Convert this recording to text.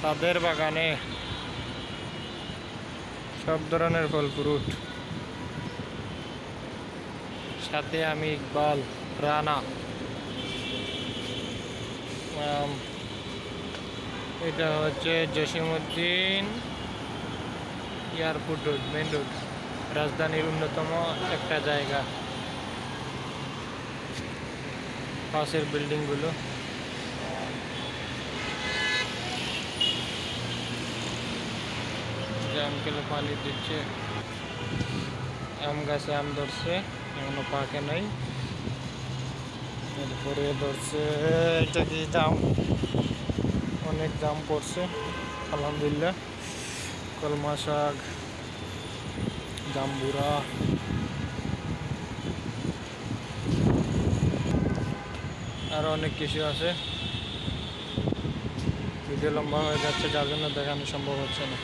সাদের বাগানে সব ধরনের ফল, ফ্রুট। সাথে আমি ইকবাল, রানা। এটা হচ্ছে Jasimuddin airport road main road. রাজধানীর অন্যতম একটা জায়গা। পাশের বিল্ডিংগুলো। যে আঙ্কেল পানি দিচ্ছে। আম গাছে আম ধরছে, এখনও পাকে নাই। এরপরে ধরছে, এটা কি দাম? অনেক দাম পড়ছে, আলহামদুলিল্লাহ। কলমা শাক, জাম্বুরা। আরও অনেক কিছু আছে। ভিডিও লম্বা হয়ে যাচ্ছে, যার জন্য দেখানো সম্ভব হচ্ছে না।